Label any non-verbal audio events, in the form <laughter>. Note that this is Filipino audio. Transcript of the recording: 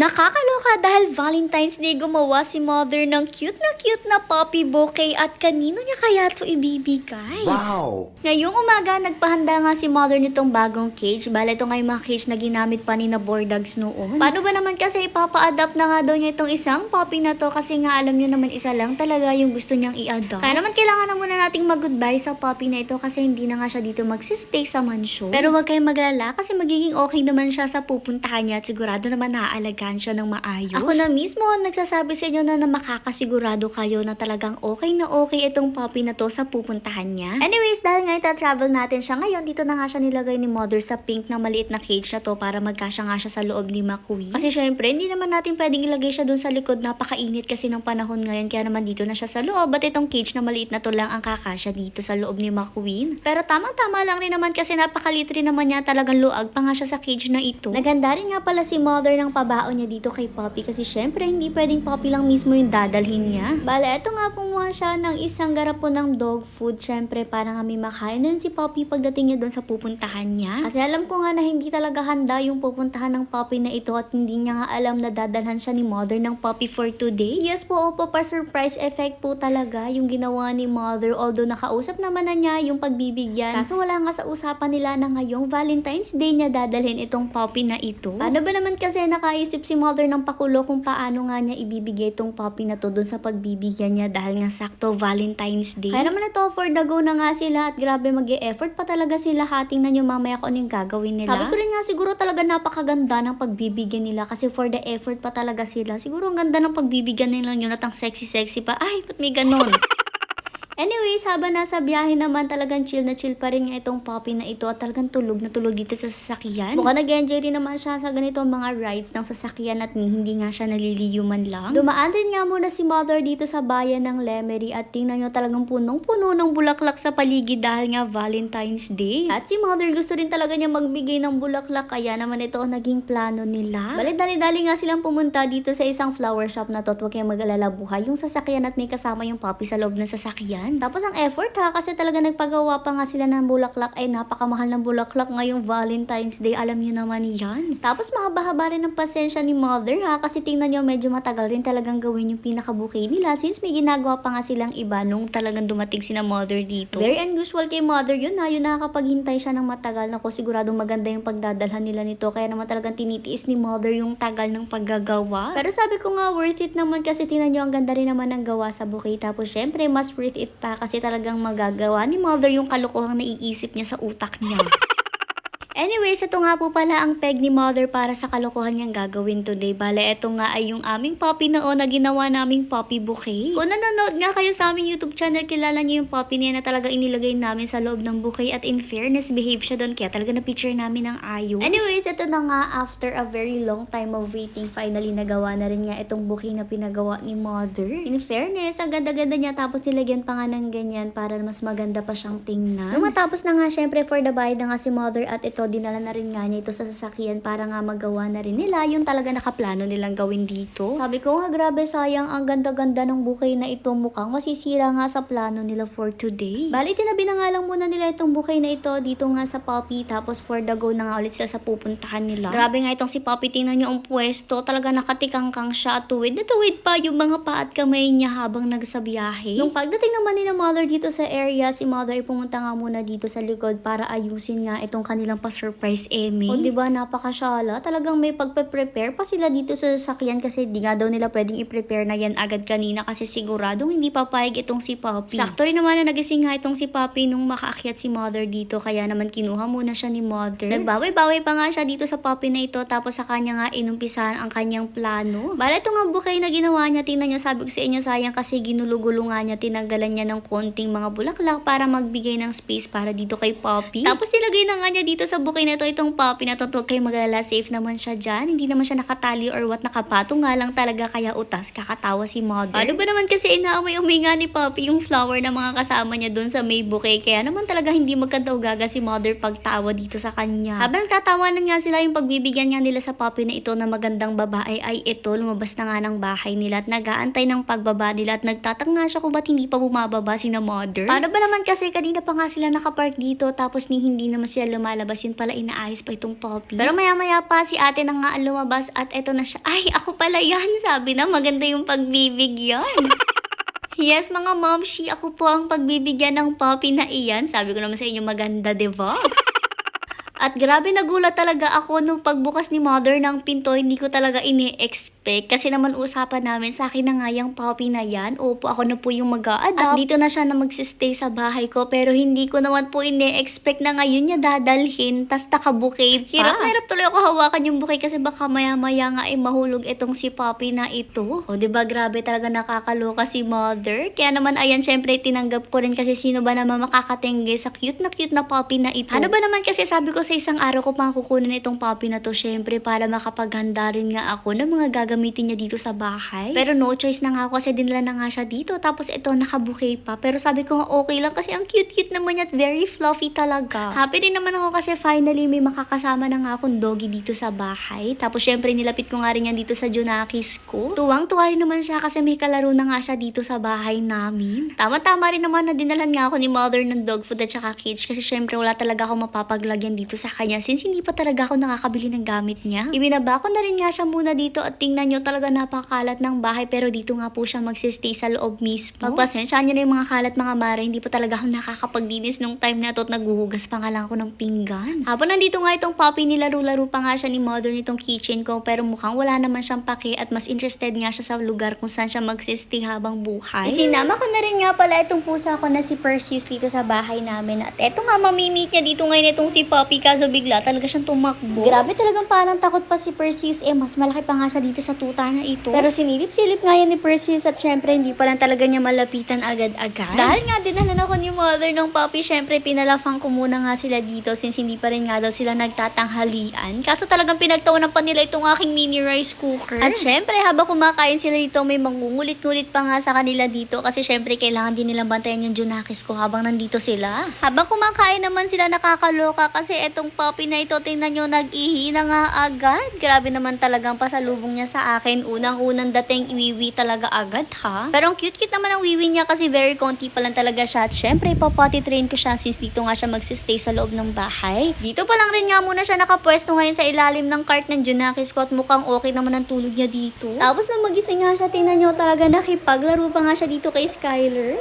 Nakakaloka dahil Valentine's Day gumawa si mother ng cute na cute na puppy bouquet at kanino niya kaya to ibibigay? Wow! Ngayong umaga, nagpahanda nga si mother nitong bagong cage. Bale, ito nga yung mga cage na ginamit pa ni na Bordags noon. Paano ba naman kasi ipapa-adapt na nga daw niya itong isang puppy na to kasi nga alam niyo naman isa lang talaga yung gusto niyang i-adopt. Kaya naman kailangan na muna nating mag-goodbye sa puppy na ito kasi hindi na nga siya dito magsistay sa mansion. Pero wag kayong maglala kasi magiging okay naman siya sa pupuntahan niya at sigurado naman naaalagaan siya ng maayos. Ako na mismo nagsasabi sa inyo na, na makakasigurado kayo na talagang okay na okay itong puppy na to sa pupuntahan niya. Anyways, dahil nga ita-travel natin siya ngayon, dito na nga siya nilagay ni mother sa pink na maliit na cage na to para magkasya nga siya sa loob ni McQueen. Kasi syempre, hindi naman natin pwedeng ilagay siya dun sa likod. Napakainit kasi ng panahon ngayon, kaya naman dito na siya sa loob. At itong cage na maliit na to lang ang kakasya dito sa loob ni McQueen. Pero tamang-tama lang rin naman kasi napakalit rin naman niya talagang luag pa nga siya sa cage na ito. Naganda rin nga pala si mother ng pabaon niya dito kay Poppy kasi syempre hindi pwedeng Poppy lang mismo yung dadalhin niya. Bale, eto nga pumuha siya ng isang garapon ng dog food syempre para nga may makain na si Poppy pagdating niya doon sa pupuntahan niya. Kasi alam ko nga na hindi talaga handa yung pupuntahan ng Poppy na ito at hindi niya nga alam na dadalhan siya ni mother ng Poppy for today. Yes po, opo, pa surprise effect po talaga yung ginawa ni mother although nakausap naman na niya yung pagbibigyan. Kaso wala nga sa usapan nila na ngayong Valentine's Day niya dadalhin itong Poppy na ito. Paano ba naman kasi nakaisip si mother ng pakulo kung paano nga niya ibibigay itong Poppy na to dun sa pagbibigyan niya dahil nga sakto Valentine's Day. Kaya naman ito for the go na nga sila at grabe mag effort pa talaga sila hating na nyo mamaya kung ano yung gagawin nila. Sabi ko rin nga siguro talaga napakaganda ng pagbibigyan nila kasi for the effort pa talaga sila. Siguro ang ganda ng pagbibigyan nila yun at ang sexy-sexy pa. Ay, ba't may ganon? <laughs> Anyways, habang nasa biyahe naman talagang chill na chill pa rin nga itong puppy na ito at talagang tulog na tulog dito sa sasakyan. Mukhang nag-enjoy rin naman siya sa ganitong mga rides ng sasakyan at ni hindi nga siya naliliyuman lang. Dumaan din nga muna si mother dito sa bayan ng Lemery at tingnan nyo talagang punong-puno ng bulaklak sa paligid dahil nga Valentine's Day. At si mother gusto rin talaga niya magbigay ng bulaklak kaya naman ito ang naging plano nila. Bali dali-dali nga silang pumunta dito sa isang flower shop na to at huwag kayong mag-alala buhay yung sasakyan at may kasama yung puppy sa loob ng sasakyan. Tapos ang effort ha, kasi talaga nagpagawa pa nga sila ng bulaklak ay napakamahal ng bulaklak ngayong Valentine's Day. Alam niyo naman yan. Tapos mahaba-haba rin ng pasensya ni mother ha, kasi tingnan niyo medyo matagal din talagang gawin yung pinaka-bouquet nila since may ginagawa pa nga silang iba nung talagang dumating sina mother dito. Very unusual kay mother yun ha, yun nakakapaghintay siya ng matagal na ko siguradong maganda yung pagdadalhan nila nito. Kaya naman talagang tinitiis ni mother yung tagal ng paggagawa. Pero sabi ko nga worth it naman kasi tingnan niyo ang ganda rin naman ng gawa sa bouquet. Tapos syempre mas worth it pa kasi talagang magagawa ni mother yung kalokohang naiisip niya sa utak niya. Anyways, ito nga po pala ang peg ni mother para sa kalokohan niyang gagawin today. Bale, ito nga ay yung aming puppy na o na ginawa naming puppy bouquet. Kung nanonood nga kayo sa aming YouTube channel, kilala niyo yung puppy niya na talaga inilagay namin sa loob ng bouquet at in fairness, behave siya doon kaya talaga na-picture namin ng ayos. Anyways, ito na nga after a very long time of waiting, finally nagawa na rin niya itong bouquet na pinagawa ni mother. In fairness, ang ganda-ganda niya tapos nilagyan pa nga ng ganyan para mas maganda pa siyang tingnan. Nung matapos na nga, syempre for the bayad na nga si mother at ito dinala na rin nga niya ito sa sasakyan para nga magawa na rin nila yung talaga nakaplano nilang gawin dito. Sabi ko nga grabe sayang ang ganda-ganda ng bouquet na ito mukhang masisira nga sa plano nila for today. Bali tinabi na nga lang muna nila itong bouquet na ito dito nga sa Poppy tapos for the go na nga ulit sila sa pupuntahan nila. Grabe nga itong si Poppy tingnan niyo ang pwesto talaga nakatikangkang siya at tuwid na tuwid pa yung mga pa at kamay niya habang nagsa biyahe. Nung pagdating naman ni na mother dito sa area si mother ay pumunta nga muna dito sa likod para ayusin nga itong kanilang pa-surprise Emmy. O di ba napakasyala, talagang may pagpe-prepare pa sila dito sa sasakyan kasi di nga daw nila pwedeng i-prepare na yan agad kanina kasi siguradong hindi papayag itong si Poppy. Sakto rin naman na nagising nga itong si Poppy nung makaakyat si mother dito kaya naman kinuha muna siya ni mother. Nagbawi-bawi pa nga siya dito sa Poppy na ito tapos sa kanya nga inumpisahan ang kanyang plano. Bala ito nga bouquet na ginawa niya, tingnan niyo sabi ko sa inyo sayang kasi ginulugulo nga niya, tinanggalan niya ng konting mga bulaklak para magbigay ng space para dito kay Poppy. Tapos nilagay na nga niya dito sa bouquet na ito itong Poppy na to, huwag kayo magalala, safe naman siya dyan. Hindi naman siya nakatali or what, nakapato nga lang talaga kaya utas, kakatawa si mother. Ano ba naman kasi inaamay uminga ni Poppy yung flower na mga kasama niya doon sa may bouquet, kaya naman talaga hindi magkadaw-gaga si mother pagtawa dito sa kanya. Habang tatawanan nga sila yung pagbibigyan nga nila sa Poppy na ito na magandang babae ay ito, lumabas na nga ng bahay nila at nagaantay ng pagbaba nila at nagtatanga siya kung ba't hindi pa bumababa si na mother. Paano ba naman kasi kanina pa nga sila nakapark dito tapos ni hindi naman sila lumalabas si ayusin pala, inaayos pa itong puppy. Pero maya-maya pa, si ate na nga lumabas at eto na siya. <laughs> Ay, ako pala yan. Sabi na, maganda yung pagbibigyan. <laughs> Yes, mga momshi, ako po ang pagbibigyan ng puppy na iyan. Sabi ko naman sa inyo, maganda, di ba? <laughs> At grabe nagulat talaga ako nung pagbukas ni mother ng pinto, hindi ko talaga ini-expect. Kasi naman usapan namin, sa akin na nga yung puppy na yan. Opo, ako na po yung mag At dito na siya na magsistay sa bahay ko. Pero hindi ko naman po ini-expect na ngayon niya dadalhin. Tas nakabukay pa. Hirap na hirap tuloy ako hawakan yung bukay kasi baka maya-maya nga ay mahulog itong si puppy na ito. O, ba grabe talaga nakakaloka si mother. Kaya naman ayan, syempre tinanggap ko rin kasi sino ba naman makakatingge sa cute na cute na puppy na ito. Ano ba naman kasi sabi ko sa isang araw ko pang kukunin itong puppy na to syempre para makapaghanda rin nga ako ng mga gagamitin niya dito sa bahay. Pero no choice na nga ako kasi dinala na nga siya dito. Tapos ito nakabuke pa. Pero sabi ko nga okay lang kasi ang cute-cute naman niya at very fluffy talaga. Happy din naman ako kasi finally may makakasama na nga akong doggy dito sa bahay. Tapos syempre nilapit ko nga rin yan dito sa Junakis ko. Tuwang-tuwa rin naman siya kasi may kalaro na nga siya dito sa bahay namin. Tama-tama rin naman na dinalan nga ako ni mother ng dog food at saka cage kasi syempre wala talaga ako mapapaglagyan dito sa kanya since hindi pa talaga ako nakakabili ng gamit niya. Ibinaba ko na rin nga siya muna dito at tingnan nyo talaga napakalat ng bahay pero dito nga po siya magsistay sa loob mismo. Pagpasensya nyo na yung mga kalat mga mare, hindi pa talaga ako nakakapaglinis nung time na to at naghuhugas pa nga lang ako ng pinggan. Habang nandito nga itong puppy, nilaro-laro pa nga siya ni mother nitong kitchen ko pero mukhang wala naman siyang pake at mas interested nga siya sa lugar kung saan siya magsistay habang buhay. Isinama ko na rin nga pala itong pusa ko na si Perseus dito sa bahay namin at eto nga mamimit niya dito ngayon itong si Puppy kaso bigla talaga siyang tumakbo. Grabe talagang parang takot pa si Perseus eh mas malaki pa nga siya dito sa tuta na ito. Pero sinilip-silip nga yan ni Perseus at syempre hindi pa lang talaga niya malapitan agad-agad. Dahil nga dinalan ako ni mother ng puppy, syempre pinalafang ko muna nga sila dito since hindi pa rin nga daw sila nagtatanghalian. Kaso talagang pinagtawanan pa nila itong aking mini rice cooker. At syempre habang kumakain sila dito may mangungulit-ngulit pa nga sa kanila dito kasi syempre kailangan din nilang bantayan yung Junakis ko habang nandito sila. Habang kumakain naman sila nakakaloka kasi etong puppy na ito tingnan nyo nag-ihi na nga agad. Grabe naman talagang pasalubong niya sa akin. Unang-unang dating iwiwi talaga agad ha. Pero ang cute-cute naman ang wiwi niya kasi very konti pa lang talaga siya. At syempre papati train ko siya since dito nga siya magsistay sa loob ng bahay. Dito pa lang rin nga muna siya nakapwesto ngayon sa ilalim ng cart ng Junakis ko at mukhang okay naman ang tulog niya dito. Tapos nung magising nga siya, tingnan nyo talaga nakipaglaro pa nga siya dito kay Skyler.